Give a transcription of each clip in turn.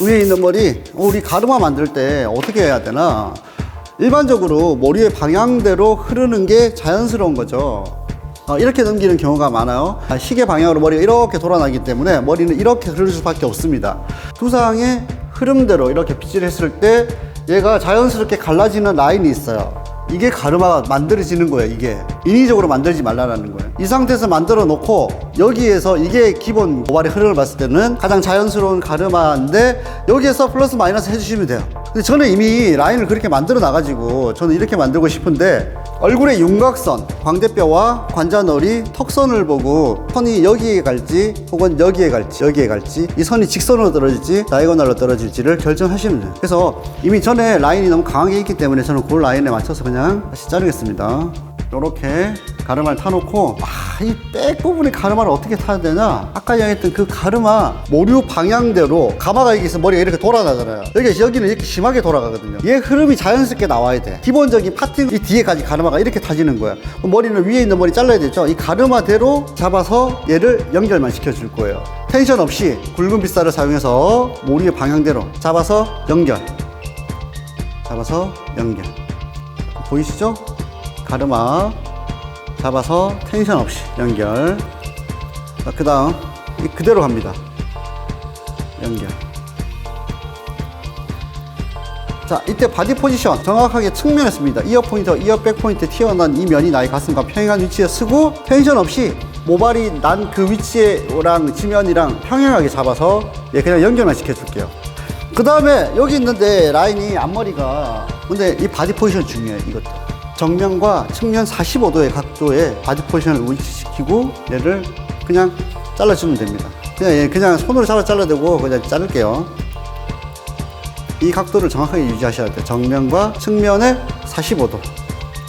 위에 있는 머리 우리 가르마 만들 때 어떻게 해야 되나? 일반적으로 머리의 방향대로 흐르는 게 자연스러운 거죠. 어, 이렇게 넘기는 경우가 많아요. 아, 시계 방향으로 머리가 이렇게 돌아나기 때문에 머리는 이렇게 흐를 수밖에 없습니다. 두상의 흐름대로 이렇게 빗질을 했을 때 얘가 자연스럽게 갈라지는 라인이 있어요. 이게 가르마가 만들어지는 거예요 이게. 인위적으로 만들지 말라는 거예요 이 상태에서 만들어 놓고 여기에서 이게 기본 모발의 흐름을 봤을 때는 가장 자연스러운 가르마인데 여기에서 플러스 마이너스 해주시면 돼요. 근데 저는 이미 라인을 그렇게 만들어 놔가지고 저는 이렇게 만들고 싶은데 얼굴의 윤곽선, 광대뼈와 관자놀이, 턱선을 보고 선이 여기에 갈지 혹은 여기에 갈지 여기에 갈지 이 선이 직선으로 떨어질지 다이고널로 떨어질지를 결정하시면 돼요. 그래서 이미 전에 라인이 너무 강하게 있기 때문에 저는 그 라인에 맞춰서 그냥 다시 자르겠습니다 이렇게 가르마를 타놓고 아, 이백 부분에 가르마를 어떻게 타야 되냐? 아까 이야기했던 그 가르마 모류 방향대로 가마가 여기 있으면 머리가 이렇게 돌아가잖아요. 여기 여기는 이렇게 심하게 돌아가거든요. 얘 흐름이 자연스럽게 나와야 돼. 기본적인 파트 이 뒤에까지 가르마가 이렇게 타지는 거야. 머리는 위에 있는 머리 잘라야 되죠? 이 가르마대로 잡아서 얘를 연결만 시켜줄 거예요. 텐션 없이 굵은 빗살을 사용해서 모류의 방향대로 잡아서 연결. 잡아서 연결. 보이시죠? 가르마 잡아서 텐션 없이 연결. 그 다음 그대로 갑니다. 연결. 자 이때 바디 포지션 정확하게 측면에 씁니다. 이어 포인터 이어 백 포인트 튀어나온 이 면이 나의 가슴과 평행한 위치에 쓰고 텐션 없이 모발이 난 그 위치랑 지면이랑 평행하게 잡아서 예, 그냥 연결만 시켜줄게요. 그 다음에 여기 있는데 라인이 앞머리가 근데 이 바디 포지션 중요해요 이것도 정면과 측면 45도의 각도에 바디 포지션을 위치시키고 얘를 그냥 잘라주면 됩니다. 그냥 얘 그냥 손으로 잡아 잘라대고 그냥 자를게요. 이 각도를 정확하게 유지하셔야 돼요. 정면과 측면의 45도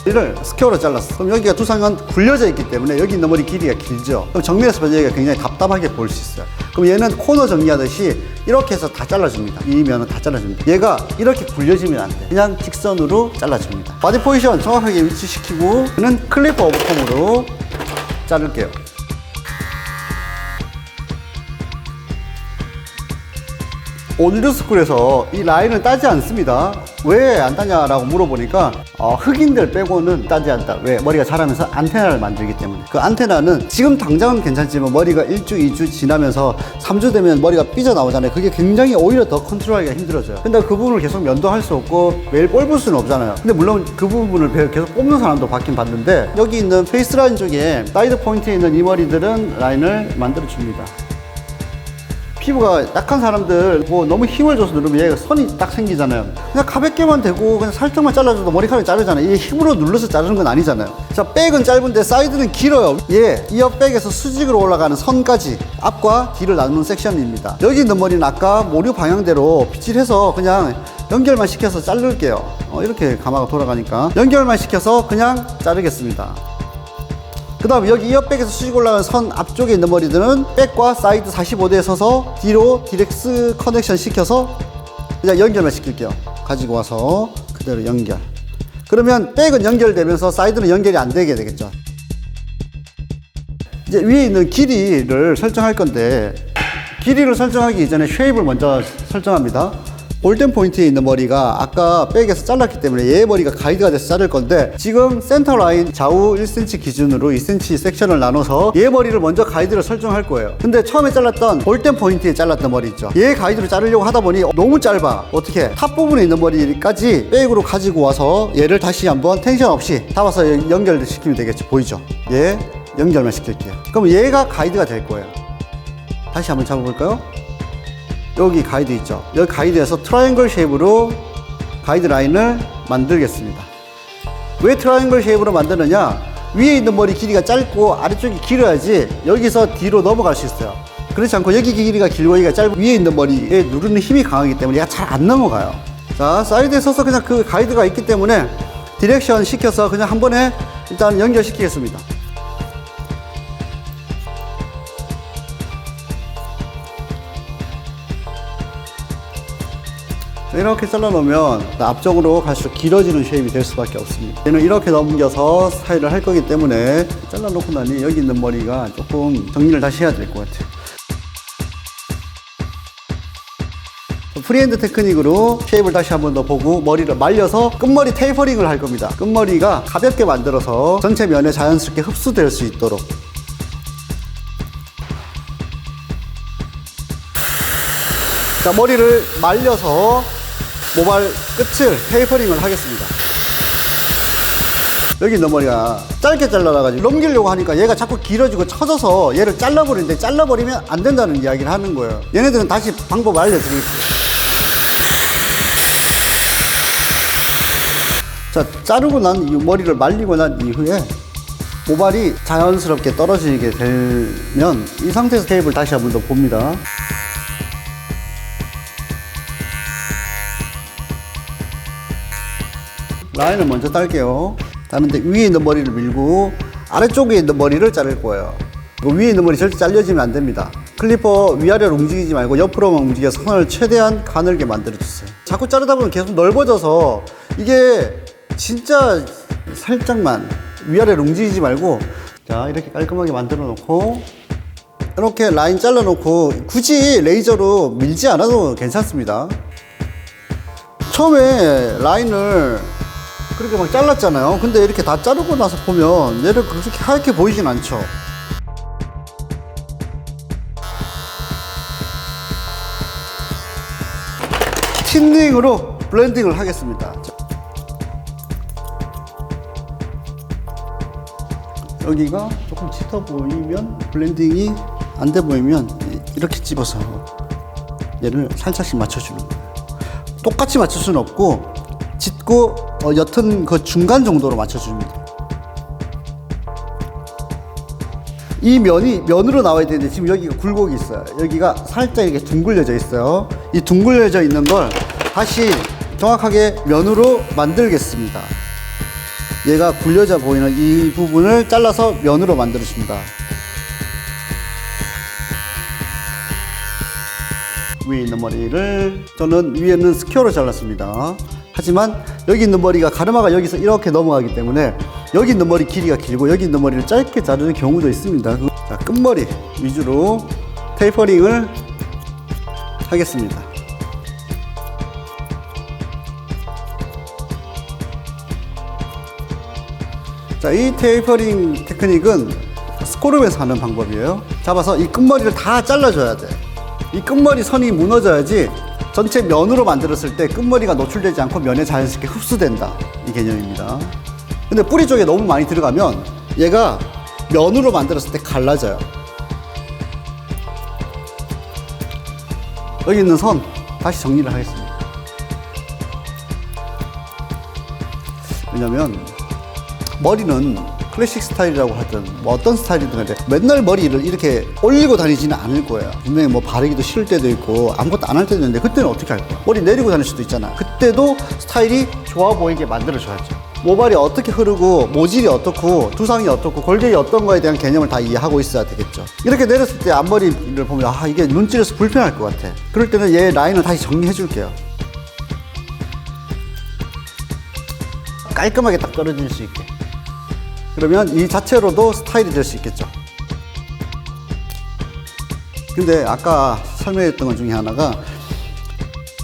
이를 스퀘어로 잘랐어. 그럼 여기가 두상은 굴려져 있기 때문에 여기 있는 머리 길이가 길죠. 그럼 정면에서 보면 여기가 굉장히 답답하게 보일 수 있어요. 그럼 얘는 코너 정리하듯이 이렇게 해서 다 잘라줍니다. 이 면은 다 잘라줍니다. 얘가 이렇게 굴려지면 안 돼. 그냥 직선으로 잘라줍니다. 바디 포지션 정확하게 위치시키고 얘는 클리퍼 오버컴으로 자를게요 올드스쿨에서 이 라인을 따지 않습니다. 왜 안 따냐라고 물어보니까 어, 흑인들 빼고는 따지 않다. 왜? 머리가 자라면서 안테나를 만들기 때문에. 그 안테나는 지금 당장은 괜찮지만 머리가 1주, 2주 지나면서 3주 되면 머리가 삐져나오잖아요. 그게 굉장히 오히려 더 컨트롤하기가 힘들어져요. 근데 그 부분을 계속 면도할 수 없고 매일 뽑을 수는 없잖아요. 근데 물론 그 부분을 계속 뽑는 사람도 봤긴 봤는데 여기 있는 페이스 라인 쪽에 사이드 포인트에 있는 이 머리들은 라인을 만들어 줍니다. 피부가 약한 사람들 뭐 너무 힘을 줘서 누르면 얘가 선이 딱 생기잖아요. 그냥 가볍게만 대고 그냥 살짝만 잘라줘도 머리카락이 자르잖아요. 이게 힘으로 눌러서 자르는 건 아니잖아요. 자 백은 짧은데 사이드는 길어요. 얘 이어 백에서 수직으로 올라가는 선까지 앞과 뒤를 나누는 섹션입니다. 여기 있는 머리는 아까 모류 방향대로 빗질해서 그냥 연결만 시켜서 자를게요. 어, 이렇게 가마가 돌아가니까 연결만 시켜서 그냥 자르겠습니다 그 다음 여기 이어백에서 수직 올라가는 선 앞쪽에 있는 머리들은 백과 사이드 45도에 서서 뒤로 디렉스 커넥션 시켜서 그냥 연결만 시킬게요. 가지고 와서 그대로 연결. 그러면 백은 연결되면서 사이드는 연결이 안 되게 되겠죠. 이제 위에 있는 길이를 설정할 건데 길이를 설정하기 이전에 쉐입을 먼저 설정합니다. 골든 포인트에 있는 머리가 아까 백에서 잘랐기 때문에 얘 머리가 가이드가 돼서 자를 건데 지금 센터 라인 좌우 1cm 기준으로 2cm 섹션을 나눠서 얘 머리를 먼저 가이드를 설정할 거예요. 근데 처음에 잘랐던 골든 포인트에 잘랐던 머리 있죠. 얘 가이드를 자르려고 하다 보니 너무 짧아. 어떻게? 탑 부분에 있는 머리까지 백으로 가지고 와서 얘를 다시 한번 텐션 없이 잡아서 연결시키면 되겠죠 보이죠? 얘 연결만 시킬게요. 그럼 얘가 가이드가 될 거예요. 다시 한번 잡아볼까요? 여기 가이드 있죠. 여기 가이드에서 트라이앵글 쉐입으로 가이드 라인을 만들겠습니다. 왜 트라이앵글 쉐입으로 만드느냐? 위에 있는 머리 길이가 짧고 아래쪽이 길어야지 여기서 뒤로 넘어갈 수 있어요. 그렇지 않고 여기 길이가 길고 여기가 짧고 위에 있는 머리에 누르는 힘이 강하기 때문에 얘가 잘 안 넘어가요. 자, 사이드에 서서 그냥 그 가이드가 있기 때문에 디렉션 시켜서 그냥 한 번에 일단 연결시키겠습니다. 이렇게 잘라놓으면 앞쪽으로 갈수록 길어지는 쉐입이 될 수밖에 없습니다. 얘는 이렇게 넘겨서 스타일을 할 거기 때문에 잘라놓고 나니 여기 있는 머리가 조금 정리를 다시 해야 될 것 같아요. 프리핸드 테크닉으로 쉐입을 다시 한 번 더 보고 머리를 말려서 끝머리 테이퍼링을 할 겁니다. 끝머리가 가볍게 만들어서 전체 면에 자연스럽게 흡수될 수 있도록 자, 머리를 말려서 모발 끝을 테이퍼링을 하겠습니다. 여기 있는 머리가 짧게 잘라놔가지고 넘기려고 하니까 얘가 자꾸 길어지고 쳐져서 얘를 잘라버리는데 잘라버리면 안 된다는 이야기를 하는 거예요. 얘네들은 다시 방법 알려드릴게요. 자, 자르고 난 이후, 머리를 말리고 난 이후에 모발이 자연스럽게 떨어지게 되면 이 상태에서 테이프를 다시 한 번 더 봅니다. 라인을 먼저 딸게요. 따는데 위에 있는 머리를 밀고 아래쪽에 있는 머리를 자를 거예요. 그 위에 있는 머리 절대 잘려지면 안 됩니다. 클리퍼 위아래로 움직이지 말고 옆으로만 움직여서 선을 최대한 가늘게 만들어주세요. 자꾸 자르다 보면 계속 넓어져서 이게 진짜 살짝만 위아래로 움직이지 말고 자 이렇게 깔끔하게 만들어 놓고 이렇게 라인 잘라 놓고 굳이 레이저로 밀지 않아도 괜찮습니다. 처음에 라인을 그렇게 막 잘랐잖아요. 근데 이렇게 다 자르고 나서 보면 얘를 그렇게 하얗게 보이진 않죠. 틴닝으로 블렌딩을 하겠습니다. 자. 여기가 조금 짙어 보이면 블렌딩이 안 돼 보이면 이렇게 집어서 얘를 살짝씩 맞춰주는 거예요. 똑같이 맞출 수는 없고 짙고 어, 옅은 그 중간 정도로 맞춰줍니다. 이 면이 면으로 나와야 되는데 지금 여기가 굴곡이 있어요. 여기가 살짝 이렇게 둥글려져 있어요. 이 둥글려져 있는 걸 다시 정확하게 면으로 만들겠습니다. 얘가 굴려져 보이는 이 부분을 잘라서 면으로 만들어줍니다. 위에 있는 머리를 저는 위에는 스퀘어로 잘랐습니다. 하지만 여기 있는 머리가 가르마가 여기서 이렇게 넘어가기 때문에 여기 있는 머리 길이가 길고 여기 있는 머리를 짧게 자르는 경우도 있습니다. 그- 자, 끝머리 위주로 테이퍼링을 하겠습니다. 자, 이 테이퍼링 테크닉은 스코르에서 하는 방법이에요. 잡아서 이 끝머리를 다 잘라줘야 돼. 이 끝머리 선이 무너져야지 전체 면으로 만들었을 때 끝머리가 노출되지 않고 면에 자연스럽게 흡수된다. 이 개념입니다. 근데 뿌리 쪽에 너무 많이 들어가면 얘가 면으로 만들었을 때 갈라져요. 여기 있는 선 다시 정리를 하겠습니다. 왜냐면 머리는 클래식 스타일이라고 하든 뭐 어떤 스타일이든 간에 맨날 머리를 이렇게 올리고 다니지는 않을 거예요. 분명히 뭐 바르기도 싫을 때도 있고 아무것도 안 할 때도 있는데 그때는 어떻게 할 거야? 머리 내리고 다닐 수도 있잖아. 그때도 스타일이 좋아 보이게 만들어줘야죠. 모발이 어떻게 흐르고 모질이 어떻고 두상이 어떻고 골격이 어떤 거에 대한 개념을 다 이해하고 있어야 되겠죠. 이렇게 내렸을 때 앞머리를 보면 아 이게 눈질에서 불편할 것 같아. 그럴 때는 얘 라인을 다시 정리해 줄게요. 깔끔하게 딱 떨어질 수 있게. 그러면 이 자체로도 스타일이 될 수 있겠죠. 근데 아까 설명했던 것 중에 하나가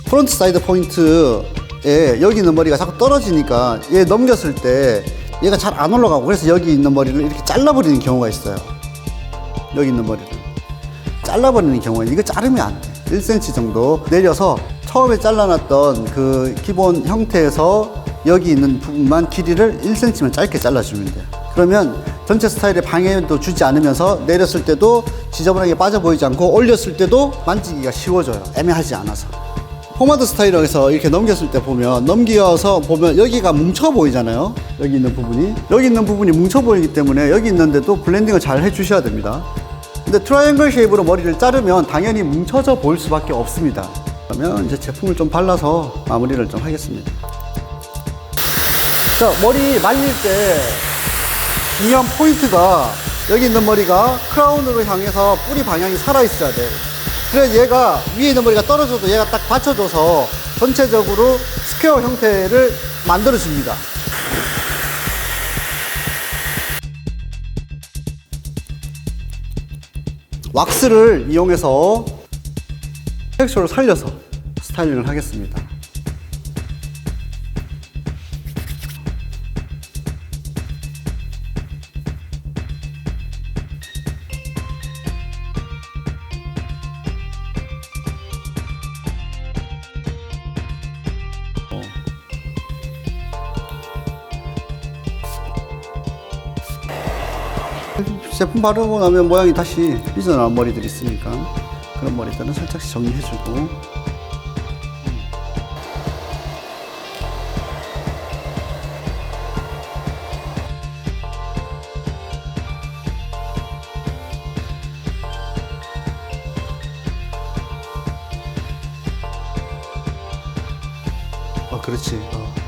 프론트 사이드 포인트에 여기 있는 머리가 자꾸 떨어지니까 얘 넘겼을 때 얘가 잘 안 올라가고 그래서 여기 있는 머리를 이렇게 잘라버리는 경우가 있어요. 여기 있는 머리를. 잘라버리는 경우에 이거 자르면 안 돼. 1cm 정도 내려서 처음에 잘라놨던 그 기본 형태에서 여기 있는 부분만 길이를 1cm만 짧게 잘라주면 돼요. 그러면 전체 스타일에 방해도 주지 않으면서 내렸을 때도 지저분하게 빠져 보이지 않고 올렸을 때도 만지기가 쉬워져요. 애매하지 않아서. 포마드 스타일러에서 이렇게 넘겼을 때 보면 넘겨서 보면 여기가 뭉쳐 보이잖아요. 여기 있는 부분이 여기 있는 부분이 뭉쳐 보이기 때문에 여기 있는데도 블렌딩을 잘 해주셔야 됩니다. 근데 트라이앵글 쉐입으로 머리를 자르면 당연히 뭉쳐져 보일 수밖에 없습니다. 그러면 이제 제품을 좀 발라서 마무리를 좀 하겠습니다. 자, 머리 말릴 때 중요한 포인트가 여기 있는 머리가 크라운으로 향해서 뿌리 방향이 살아있어야 돼. 그래야 얘가 위에 있는 머리가 떨어져도 얘가 딱 받쳐줘서 전체적으로 스퀘어 형태를 만들어줍니다. 왁스를 이용해서 텍스처를 살려서 스타일링을 하겠습니다. 제품 바르고 나면 모양이 다시 삐져나온 머리들이 있으니까 그런 머리들은 살짝씩 정리해주고 어, 그렇지. 어.